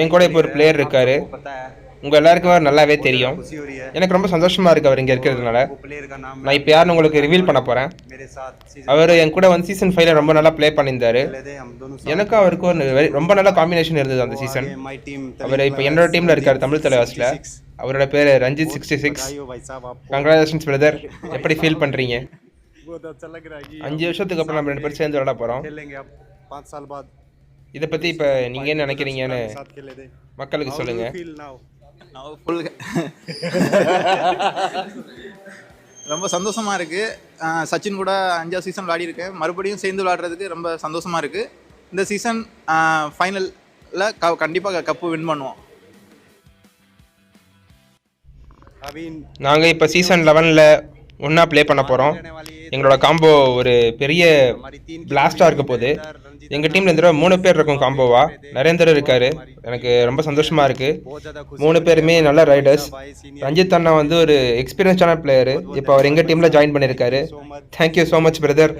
என் கூட இப்போ ஒரு பிளேயர் இருக்காரு. உங்கள் எல்லாருக்கும் அவர் நல்லாவே தெரியும். எனக்கு ரொம்ப சந்தோஷமா இருக்கு அவர் இங்கே இருக்கிறதுனால. நான் இப்போ யாருன்னு உங்களுக்கு ரிவீல் பண்ண போறேன். அவர் என் கூட வந்து சீசன் ஃபைவ்ல ரொம்ப நல்லா ப்ளே பண்ணியிருந்தார். எனக்கும் அவருக்கும் ரொம்ப நல்ல காம்பினேஷன் இருந்தது அந்த சீசன் அவர் இப்போ என்னோட டீமில் இருக்கார் தமிழ் தலைவாசில் அவரோட பேர் Ranjith sixty six congratulations brother எப்படி ஃபீல் பண்ணுறீங்க அஞ்சு வருஷத்துக்கு அப்புறம் நம்ம ரெண்டு பேரும் சேர்ந்து விளாட போகிறோம் இத பத்தி இப்ப நீங்க என்ன நினைக்கிறீங்கன்னு மக்களுக்கு சொல்லுங்க. ரொம்ப சந்தோஷமா இருக்கு. சச்சின் கூட அஞ்சாவது சீசன் விளையாடி இருக்கேன் மறுபடியும் சேர்ந்து விளையாடுறதுக்கு ரொம்ப சந்தோஷமா இருக்கு. இந்த சீசன் ஃபைனலில் க கண்டிப்பாக கப்பு வின் பண்ணுவோம். நாங்கள் இப்போ சீசன் லெவனில் ஒன்றா ப்ளே பண்ண போகிறோம் எங்களோட காம்போ ஒரு பெரிய பிளாஸ்டாக இருக்க போகுது எங்கள் டீமில் இந்த மூணு பேர் இருக்கும் காம்போவா நரேந்தர் இருக்கார். எனக்கு ரொம்ப சந்தோஷமாக இருக்குது மூணு பேருமே நல்ல ரைடர்ஸ் ரஞ்சித் அண்ணா வந்து ஒரு எக்ஸ்பீரியன்ஸான பிளேயரு இப்போ அவர் எங்கள் டீமில் ஜாயின் பண்ணியிருக்காரு. Thank you so much brother